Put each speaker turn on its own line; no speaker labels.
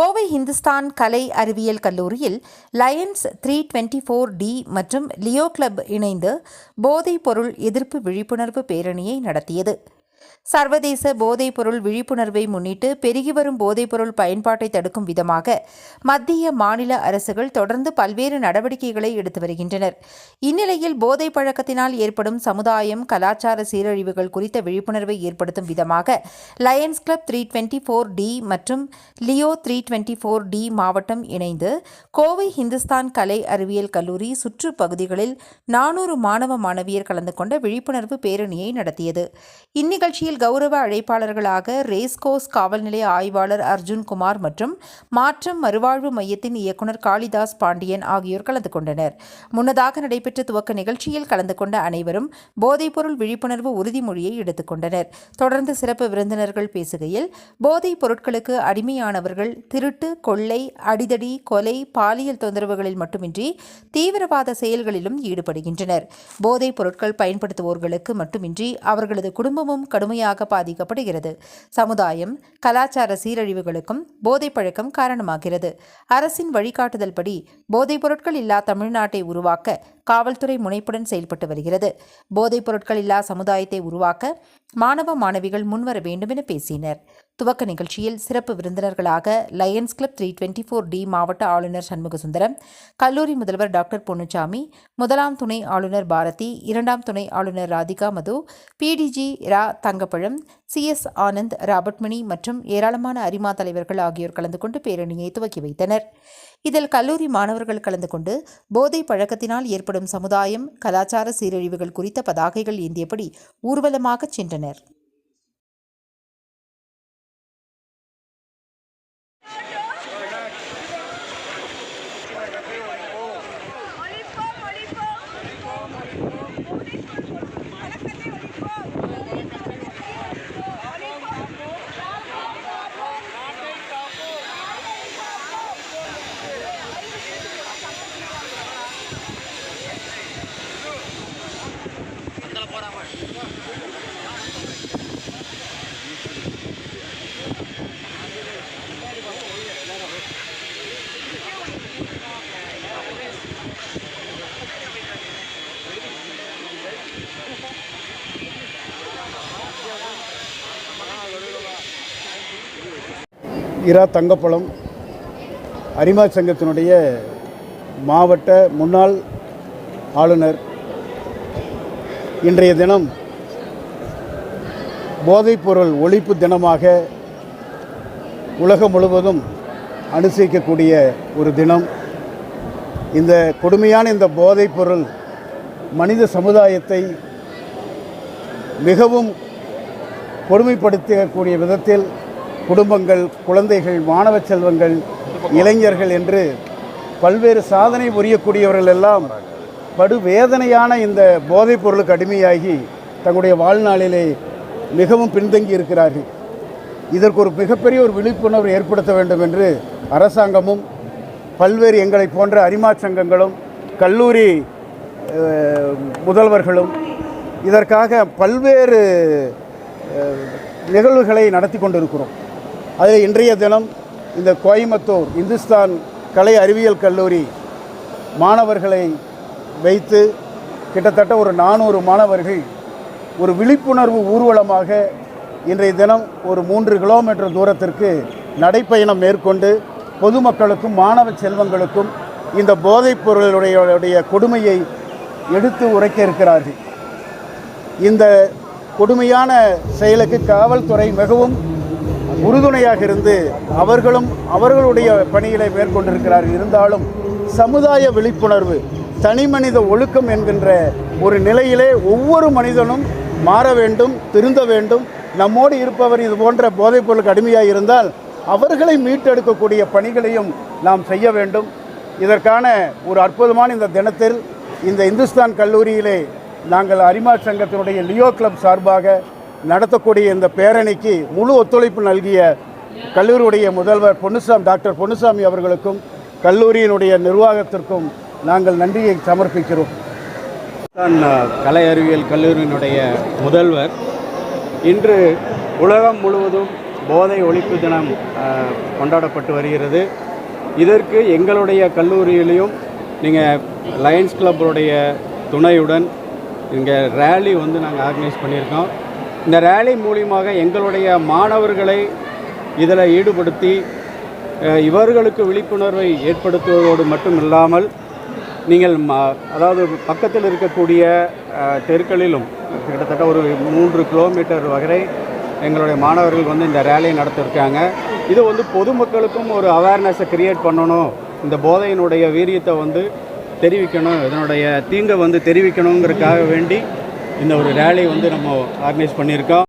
கோவை ஹிந்துஸ்தான் கலை அறிவியல் கல்லூரியில் lions three twenty four D மற்றும் லியோ கிளப் இணைந்து போதைப் பொருள் எதிர்ப்பு விழிப்புணர்வு பேரணியை நடத்தியது. சர்வதேச போதைப் பொருள் விழிப்புணர்வை முன்னிட்டு பெருகி வரும் போதைப் பொருள் பயன்பாட்டை தடுக்கும் விதமாக மத்திய மாநில அரசுகள் தொடர்ந்து பல்வேறு நடவடிக்கைகளை எடுத்து வருகின்றனர். இந்நிலையில் போதைப் பழக்கத்தினால் ஏற்படும் சமுதாயம் கலாச்சார சீரழிவுகள் குறித்த விழிப்புணர்வை ஏற்படுத்தும் விதமாக lions club three twenty four D மற்றும் Leo three twenty four D மாவட்டம் இணைந்து கோவை ஹிந்துஸ்தான் கலை அறிவியல் கல்லூரி சுற்றுப்பகுதிகளில் நானூறு மாணவ மாணவியர் கலந்து கொண்ட விழிப்புணர்வு பேரணியை நடத்தியது. இந்நிகழ்ச்சி நிகழ்ச்சியில் கௌரவ அழைப்பாளர்களாக ரேஸ்கோஸ் காவல் நிலைய ஆய்வாளர் அர்ஜுன் குமார் மற்றும் மாற்றம் மறுவாழ்வு மையத்தின் இயக்குனர் காளிதாஸ் பாண்டியன் ஆகியோர் கலந்து கொண்டனர். முன்னதாக நடைபெற்ற துவக்க நிகழ்ச்சியில் கலந்து கொண்ட அனைவரும் போதைப்பொருள் விழிப்புணர்வு உறுதிமொழியை எடுத்துக்கொண்டனர் தொடர்ந்து சிறப்பு விருந்தினர்கள் பேசுகையில் போதைப் பொருட்களுக்கு அடிமையானவர்கள் திருட்டு கொள்ளை அடிதடி கொலை பாலியல் தொந்தரவுகளில் மட்டுமின்றி தீவிரவாத செயல்களிலும் ஈடுபடுகின்றனர். போதைப் பொருட்கள் பயன்படுத்துவோர்களுக்கு மட்டுமின்றி அவர்களது குடும்பமும் கடுமையாக பாதிக்கப்படுகிறது. சமுதாயம் கலாச்சார சீரழிவுகளுக்கும் போதைப் பழக்கம் காரணமாகிறது. அரசின் வழிகாட்டுதல்படி போதைப் பொருட்கள் இல்லா தமிழ்நாட்டை உருவாக்க காவல்துறை முனைப்புடன் செயல்பட்டு வருகிறது. போதைப் பொருட்கள் இல்லா சமுதாயத்தை உருவாக்க மாணவ மாணவிகள் முன்வர வேண்டும் என பேசினர். துவக்க நிகழ்ச்சியில் சிறப்பு விருந்தினர்களாக lions club three twenty four D மாவட்ட ஆளுநர் சண்முகசுந்தரம் கல்லூரி முதல்வர் டாக்டர் பொன்னுச்சாமி முதலாம் துணை ஆளுநர் பாரதி இரண்டாம் துணை ஆளுநர் ராதிகா மது பிடிஜி ரா தங்கப்பழம் சிஎஸ் ஆனந்த் ராபர்ட்மணி மற்றும் ஏராளமான அரிமா தலைவர்கள் ஆகியோர் கலந்து கொண்டு பேரணியை துவக்கி வைத்தனர். இதில் கல்லூரி மாணவர்கள் கலந்து கொண்டு போதை பழக்கத்தினால் ஏற்படும் சமுதாயம் கலாச்சார சீரழிவுகள் குறித்த பதாகைகள் ஏந்தியபடி ஊர்வலமாகச் சென்றனர்.
இரா தங்கப்பழம் அரிமா சங்கத்தினுடைய மாவட்ட முன்னாள் ஆளுநர் இன்றைய தினம் போதைப்பொருள் ஒழிப்பு தினமாக உலகம் முழுவதும் அனுசரிக்கக்கூடிய ஒரு தினம். இந்த கொடுமையான இந்த போதைப்பொருள் மனித சமுதாயத்தை மிகவும் கொடுமைப்படுத்தக்கூடிய விதத்தில் குடும்பங்கள் குழந்தைகள் மாணவ செல்வங்கள் இளைஞர்கள் என்று பல்வேறு சாதனை புரியக்கூடியவர்கள் எல்லாம் படுவேதனையான இந்த போதைப் பொருளுக்கு அடிமையாகி தங்களுடைய வாழ்நாளிலே மிகவும் பின்தங்கி இருக்கிறார்கள். இதற்கு ஒரு மிகப்பெரிய ஒரு விழிப்புணர்வு ஏற்படுத்த வேண்டும் என்று அரசாங்கமும் பல்வேறு எங்களை போன்ற அரிமா சங்கங்களும் கல்லூரி முதல்வர்களும் இதற்காக பல்வேறு நிகழ்வுகளை நடத்தி கொண்டிருக்கிறோம். அதில் இன்றைய தினம் இந்த கோயம்புத்தூர் இந்துஸ்தான் கலை அறிவியல் கல்லூரி மாணவர்களை வைத்து கிட்டத்தட்ட ஒரு நானூறு மாணவர்கள் ஒரு விழிப்புணர்வு ஊர்வலமாக இன்றைய தினம் ஒரு மூன்று கிலோமீட்டர் தூரத்திற்கு நடைப்பயணம் மேற்கொண்டு பொதுமக்களுக்கும் மாணவ செல்வங்களுக்கும் இந்த போதைப் பொருளுடைய உடைய கொடுமையை எடுத்து உரைக்க இருக்கிறார்கள். இந்த கொடுமையான செயலுக்கு காவல்துறை மிகவும் உறுதுணையாக இருந்து அவர்களும் அவர்களுடைய பணிகளை மேற்கொண்டிருக்கிறார்கள். இருந்தாலும் சமுதாய விழிப்புணர்வு தனி மனித ஒழுக்கம் என்கின்ற ஒரு நிலையிலே ஒவ்வொரு மனிதனும் மாற வேண்டும் திருந்த வேண்டும். நம்மோடு இருப்பவர் இது போன்ற போதைப் பொருளுக்கு அடிமையாக இருந்தால் அவர்களை மீட்டெடுக்கக்கூடிய பணிகளையும் நாம் செய்ய வேண்டும். இதற்கான ஒரு அற்புதமான இந்த தினத்தில் இந்த இந்துஸ்தான் கல்லூரியிலே நாங்கள் அரிமா சங்கத்தினுடைய லியோ கிளப் சார்பாக நடத்தக்கூடிய இந்த பேரணிக்கு முழு ஒத்துழைப்பு நல்கிய கல்லூரியுடைய முதல்வர் பொன்னுசாமி டாக்டர் பொன்னுசாமி அவர்களுக்கும் கல்லூரியினுடைய நிர்வாகத்திற்கும் நாங்கள் நன்றியை சமர்ப்பிக்கிறோம்.
தான் கலை அறிவியல் கல்லூரியினுடைய முதல்வர். இன்று உலகம் முழுவதும் போதை ஒழிப்பு தினம் கொண்டாடப்பட்டு வருகிறது. இதற்கு எங்களுடைய கல்லூரியிலையும் நீங்கள் லயன்ஸ் கிளப்புடைய துணையுடன் இங்கே ரேலி வந்து நாங்கள் ஆர்கனைஸ் பண்ணியிருக்கோம். இந்த ரேலி மூலியமாக எங்களுடைய மாணவர்களை இதில் ஈடுபடுத்தி இவர்களுக்கு விழிப்புணர்வை ஏற்படுத்துவதோடு மட்டும் இல்லாமல் நீங்கள் ம அதாவது பக்கத்தில் இருக்கக்கூடிய தெருக்களிலும் கிட்டத்தட்ட ஒரு மூன்று கிலோமீட்டர் வரை எங்களுடைய மாணவர்கள் வந்து இந்த ரேலியை நடத்திருக்காங்க. இது வந்து பொதுமக்களுக்கும் ஒரு அவேர்னஸை க்ரியேட் பண்ணணும். இந்த போதையினுடைய வீரியத்தை வந்து தெரிவிக்கணும் இதனுடைய தீங்கை வந்து தெரிவிக்கணுங்கிறதுக்காக வேண்டி இந்த ஒரு ரேலி வந்து நம்ம ஆர்கனைஸ் பண்ணியிருக்கோம்.